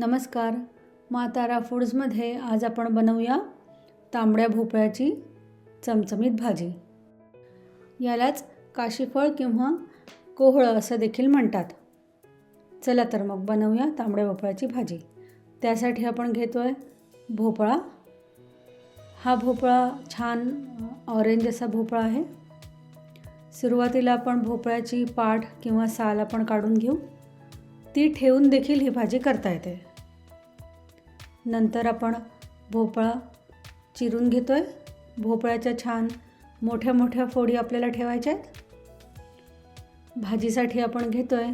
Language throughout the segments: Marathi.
नमस्कार. मातारा फूड्समध्ये आज आपण बनवूया तांबड्या भोपळ्याची चमचमीत भाजी. यालाच काशीफळ किंवा कोहळं असं देखील म्हणतात. चला तर मग बनवूया तांबड्या भोपळ्याची भाजी. त्यासाठी आपण घेतो आहे भोपळा. हा भोपळा छान ऑरेंज असा भोपळा आहे. सुरुवातीला आपण भोपळ्याची पाठ किंवा साल आपण काढून घेऊ. ती ठेवून देखील ही भाजी करता येते. नंतर आपण भोपळा चिरून घेतो आहे भोपळ्याच्या छान मोठ्या मोठ्या फोडी आपल्याला ठेवायच्या आहेत. भाजीसाठी आपण घेतो आहे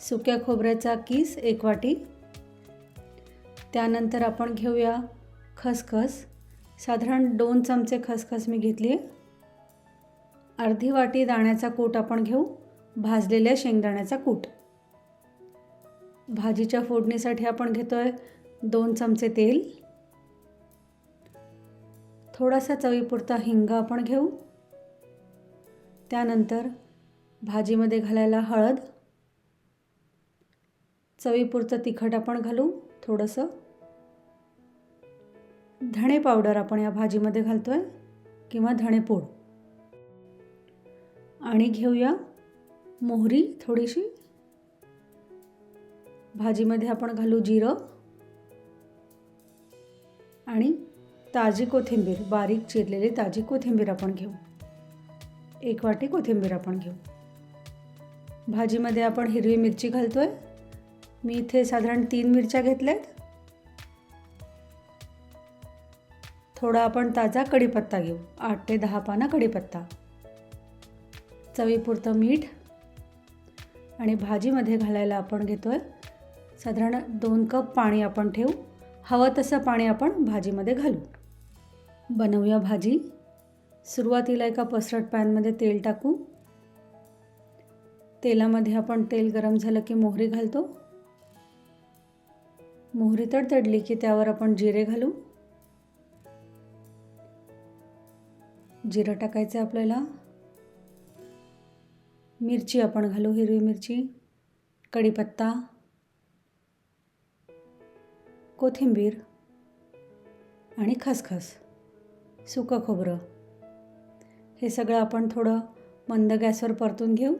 सुक्या खोबऱ्याचा किस एक वाटी. त्यानंतर आपण घेऊया खसखस. साधारण दोन चमचे खसखस मी घेतली आहे अर्धी वाटी दाण्याचा कूट आपण घेऊ. भाजलेल्या शेंगदाण्याचा कूट. भाजीच्या फोडणीसाठी आपण घेतो आहे दोन चमचे तेल. थोडासा चवीपुरता हिंग आपण घेऊ. त्यानंतर भाजीमध्ये घालायला हळद. चवीपुरतं तिखट आपण घालू थोडंसं. धणे पावडर आपण या भाजीमध्ये घालतो आहे किंवा धणेपूड आणि घेऊया मोहरी थोडीशी. भाजीमध्ये आपण घालू जिरं. आणि ताजी कोथिंबीर बारीक चिरलेली ताजी कोथिंबीर आपण घेऊ. एक वाटी कोथिंबीर आपण घेऊ. भाजीमध्ये आपण हिरवी मिरची घालतो आहे मी इथे साधारण तीन मिरच्या घेतल्या आहेत थोडा आपण ताजा कढीपत्ता घेऊ. आठ ते दहा पानं कढीपत्ता. चवीपुरतं मीठ. आणि भाजीमध्ये घालायला आपण घेतो आहे साधारण दोन कप पाणी आपण ठेवू. हवं तसं पाणी आपण भाजीमध्ये घालू. बनवूया भाजी. सुरुवातीला एका पसरट पॅनमध्ये तेल टाकू. तेलामध्ये आपण तेल गरम झालं की मोहरी घालतो. मोहरी तडतडली की त्यावर आपण जिरे घालू. जिरं टाकायचं आपल्याला. मिरची आपण घालू हिरवी मिरची. कढीपत्ता. कोथिंबीर आणि खसखस सुकं खोबरं. हे सगळं आपण थोडं मंद गॅसवर परतून घेऊ.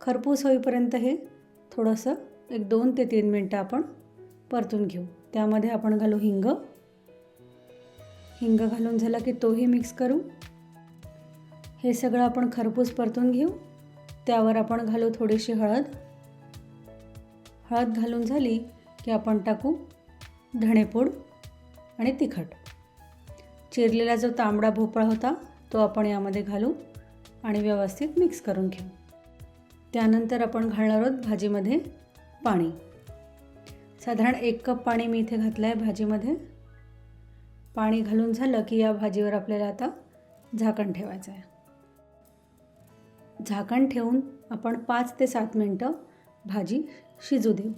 खरपूस होईपर्यंत हे थोडंसं एक दोन ते तीन मिनटं आपण परतून घेऊ. त्यामध्ये आपण घालू हिंग. हिंग घालून झाला की तोही मिक्स करू. हे सगळं आपण खरपूस परतून घेऊ. त्यावर आपण घालू थोडीशी हळद. हळद घालून झाली की आपण टाकू धणेपूड आणि तिखट. चिरलेला जो तांबडा भोपळा होता तो आपण यामध्ये घालू आणि व्यवस्थित मिक्स करून घेऊ. त्यानंतर आपण घालणार आहोत भाजीमध्ये पाणी. साधारण एक कप पाणी मी इथे घातलं आहे भाजीमध्ये. पाणी घालून झालं की या भाजीवर आपल्याला आता झाकण ठेवायचं आहे. झाकण ठेवून आपण पाच ते सात मिनटं भाजी शिजू देऊ.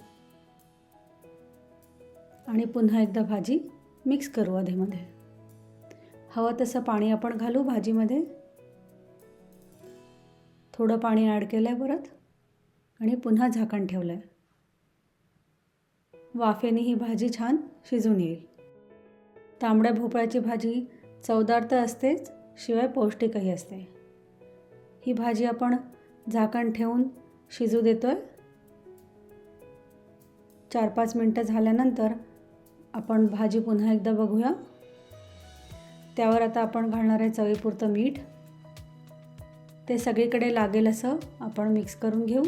आणि पुन्हा एकदा भाजी मिक्स करू आधीमध्ये. हवं तसं पाणी आपण घालू भाजीमध्ये. थोडं पाणी ॲड केलं आहे परत आणि पुन्हा झाकण ठेवलं आहे वाफेने ही भाजी छान शिजून येईल. तांबड्या भोपळ्याची भाजी चवदार तर असतेच शिवाय पौष्टिकही असते. ही भाजी आपण झाकण ठेवून शिजू देतो आहे चार पाच मिनटं झाल्यानंतर आपण भाजी पुन्हा एकदा बघूया. त्यावर आता आपण घालणार आहे चवीपुरतं मीठ. ते सगळीकडे लागेल असं आपण मिक्स करून घेऊ.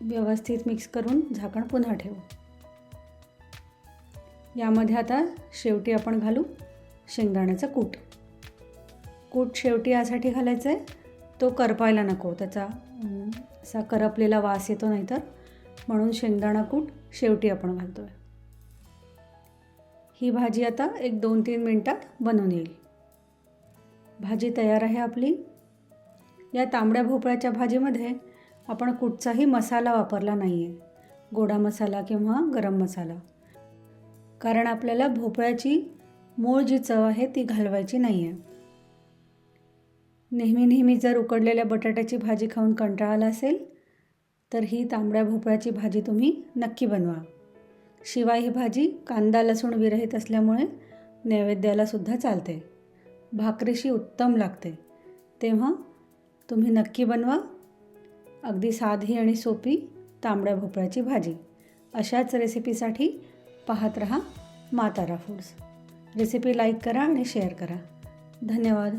व्यवस्थित मिक्स करून झाकण पुन्हा ठेवू. यामध्ये आता शेवटी आपण घालू शेंगदाण्याचं कूट. कूट शेवटी यासाठी घालायचं आहे तो करपायला नको त्याचा असा करपलेला वास येतो नाहीतर. म्हणून शेंगदाणा कूट शेवटी आपण घालतो आहे ही भाजी आता एक दोन तीन मिनटात बनून येईल. भाजी तयार आहे आपली. या तांबड्या भोपळ्याच्या भाजीमध्ये आपण कुठचाही मसाला वापरला नाही आहे गोडा मसाला किंवा गरम मसाला. कारण आपल्याला भोपळ्याची मूळ जी चव आहे ती घालवायची नाही आहे नेहमी नेहमी जर उकडलेल्या बटाट्याची भाजी खाऊन कंटाळा आला असेल तर ही तांबड्या भोपळ्याची भाजी तुम्ही नक्की बनवा. शिवाय ही भाजी कांदा लसूण विरहित असल्यामुळे नैवेद्यालासुद्धा चालते. भाकरीशी उत्तम लागते. तेव्हा तुम्ही नक्की बनवा. अगदी साधी आणि सोपी तांबड्या भोपळ्याची भाजी. अशाच रेसिपीसाठी पाहत रहा मातारा फूड्स. रेसिपी लाईक करा आणि शेअर करा. धन्यवाद.